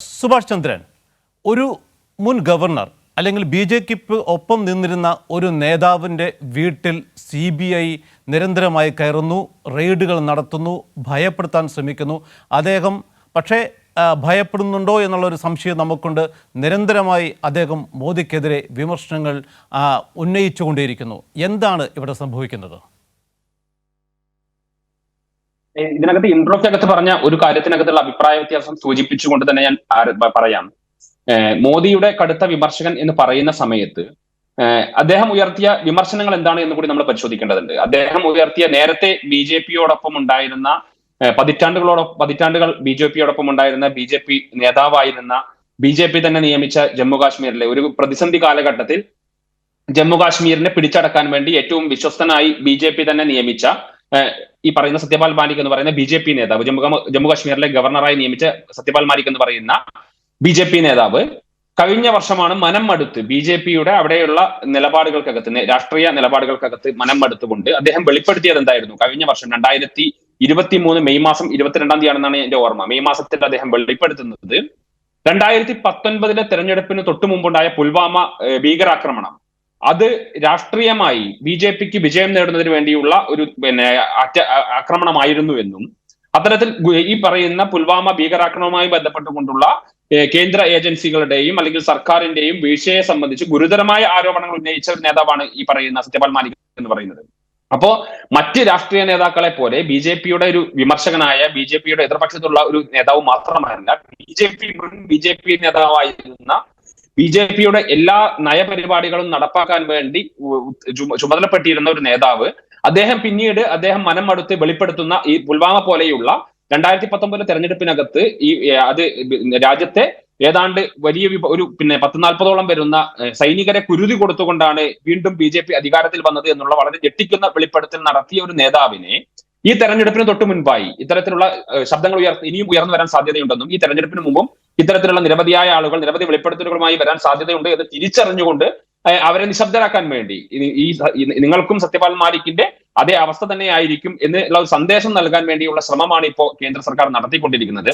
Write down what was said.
സുഭാഷ് ചന്ദ്രൻ ഒരു മുൻ ഗവർണർ അല്ലെങ്കിൽ ബി ജെ പിക്ക് ഒപ്പം നിന്നിരുന്ന ഒരു നേതാവിന്റെ വീട്ടിൽ സി ബി ഐ നിരന്തരമായി കയറുന്നു റെയ്ഡുകൾ നടത്തുന്നു ഭയപ്പെടുത്താൻ ശ്രമിക്കുന്നു. അദ്ദേഹം പക്ഷേ ഭയപ്പെടുന്നുണ്ടോ എന്നുള്ളൊരു സംശയം നമുക്കുണ്ട്. നിരന്തരമായി അദ്ദേഹം മോദിക്കെതിരെ വിമർശനങ്ങൾ ഉന്നയിച്ചുകൊണ്ടേയിരിക്കുന്നു. എന്താണ് ഇവിടെ സംഭവിക്കുന്നത്? ഇതിനകത്ത് ഇൻട്രോക്കകത്ത് പറഞ്ഞ ഒരു കാര്യത്തിനകത്തുള്ള അഭിപ്രായ വ്യത്യാസം സൂചിപ്പിച്ചുകൊണ്ട് തന്നെ ഞാൻ പറയാം. മോദിയുടെ കടുത്ത വിമർശകൻ എന്ന് പറയുന്ന സമയത്ത് അദ്ദേഹം ഉയർത്തിയ വിമർശനങ്ങൾ എന്താണ് എന്ന് കൂടി നമ്മൾ പരിശോധിക്കേണ്ടതുണ്ട്. അദ്ദേഹം ഉയർത്തിയ നേരത്തെ ബി ജെ പിയോടൊപ്പം ഉണ്ടായിരുന്ന പതിറ്റാണ്ടുകളോട് പതിറ്റാണ്ടുകൾ ബി ജെ പിയോടൊപ്പം ഉണ്ടായിരുന്ന ബി ജെ പി നേതാവായിരുന്ന ബി ജെ പി തന്നെ നിയമിച്ച ജമ്മു കാശ്മീരിലെ ഒരു പ്രതിസന്ധി കാലഘട്ടത്തിൽ ജമ്മു കാശ്മീരിനെ പിടിച്ചടക്കാൻ വേണ്ടി ഏറ്റവും വിശ്വസ്തനായി ബി ജെ പി തന്നെ നിയമിച്ച ഈ പറയുന്ന സത്യപാൽ മാലിക് എന്ന് പറയുന്ന ബി ജെ പി നേതാവ് ജമ്മു ജമ്മു കാശ്മീരിലെ ഗവർണറായി നിയമിച്ച സത്യപാൽ മാലിക് എന്ന് പറയുന്ന ബി ജെ പി നേതാവ് കഴിഞ്ഞ വർഷമാണ് മനം മടുത്ത് ബി ജെ പിയുടെ അവിടെയുള്ള നിലപാടുകൾക്കകത്ത് രാഷ്ട്രീയ നിലപാടുകൾക്കകത്ത് മനം മടുത്തുകൊണ്ട് അദ്ദേഹം വെളിപ്പെടുത്തിയത് എന്തായിരുന്നു? കഴിഞ്ഞ വർഷം രണ്ടായിരത്തി ഇരുപത്തി മൂന്ന് മെയ് മാസം ഇരുപത്തിരണ്ടാം തീയതി ആണെന്നാണ് എന്റെ ഓർമ്മ. മെയ് മാസത്തിൽ അദ്ദേഹം വെളിപ്പെടുത്തുന്നത് രണ്ടായിരത്തി പത്തൊൻപതിലെ തെരഞ്ഞെടുപ്പിന് തൊട്ടു മുമ്പുണ്ടായ പുൽവാമ ഭീകരാക്രമണം. അത് രാഷ്ട്രീയമായി ബി ജെ പിക്ക് വിജയം നേടുന്നതിന് വേണ്ടിയുള്ള ഒരു പിന്നെ ആക്രമണമായിരുന്നു എന്നും അത്തരത്തിൽ ഈ പറയുന്ന പുൽവാമ ഭീകരാക്രമണവുമായി ബന്ധപ്പെട്ടുകൊണ്ടുള്ള കേന്ദ്ര ഏജൻസികളുടെയും അല്ലെങ്കിൽ സർക്കാരിന്റെയും വീഴ്ചയെ സംബന്ധിച്ച് ഗുരുതരമായ ആരോപണങ്ങൾ ഉന്നയിച്ച ഒരു നേതാവാണ് ഈ പറയുന്ന സത്യപാൽ മാലിക് എന്ന് പറയുന്നത്. അപ്പോ മറ്റ് രാഷ്ട്രീയ നേതാക്കളെ പോലെ ബി ജെ പിയുടെ ഒരു വിമർശകനായ ബി ജെ പിയുടെ എതിർപക്ഷത്തുള്ള ഒരു നേതാവ് മാത്രമല്ല ബി ജെ പി മുൻ ബി ജെ പി നേതാവായിരുന്ന ബി ജെ പിയുടെ എല്ലാ നയപരിപാടികളും നടപ്പാക്കാൻ വേണ്ടി ചുമതലപ്പെട്ടിരുന്ന ഒരു നേതാവ്. അദ്ദേഹം പിന്നീട് അദ്ദേഹം മനം മടുത്ത് വെളിപ്പെടുത്തുന്ന ഈ പുൽവാമ പോലെയുള്ള രണ്ടായിരത്തി പത്തൊമ്പതിലെ തെരഞ്ഞെടുപ്പിനകത്ത് ഈ അത് രാജ്യത്തെ ഏതാണ്ട് വലിയ ഒരു പിന്നെ പത്ത് നാൽപ്പതോളം വരുന്ന സൈനികരെ കുരുതി കൊടുത്തുകൊണ്ടാണ് വീണ്ടും ബി ജെ പി അധികാരത്തിൽ വന്നത് എന്നുള്ള വളരെ ഞെട്ടിക്കുന്ന വെളിപ്പെടുത്തൽ നടത്തിയ ഒരു നേതാവിനെ ഈ തെരഞ്ഞെടുപ്പിന് തൊട്ട് മുൻപായി ഇത്തരത്തിലുള്ള ശബ്ദങ്ങൾ ഉയർ ഇനിയും ഉയർന്നു വരാൻ സാധ്യതയുണ്ടെന്നും ഈ തെരഞ്ഞെടുപ്പിന് മുമ്പും ഇത്തരത്തിലുള്ള നിരവധിയായ ആളുകൾ നിരവധി വെളിപ്പെടുത്തലുകളുമായി വരാൻ സാധ്യതയുണ്ട് എന്ന് തിരിച്ചറിഞ്ഞുകൊണ്ട് അവരെ നിശബ്ദരാക്കാൻ വേണ്ടി. ഈ നിങ്ങൾക്കും സത്യപാൽ മാലിക്കിന്റെ അതേ അവസ്ഥ തന്നെയായിരിക്കും എന്നുള്ള ഒരു സന്ദേശം നൽകാൻ വേണ്ടിയുള്ള ശ്രമമാണ് ഇപ്പോൾ കേന്ദ്ര സർക്കാർ നടത്തിക്കൊണ്ടിരിക്കുന്നത്.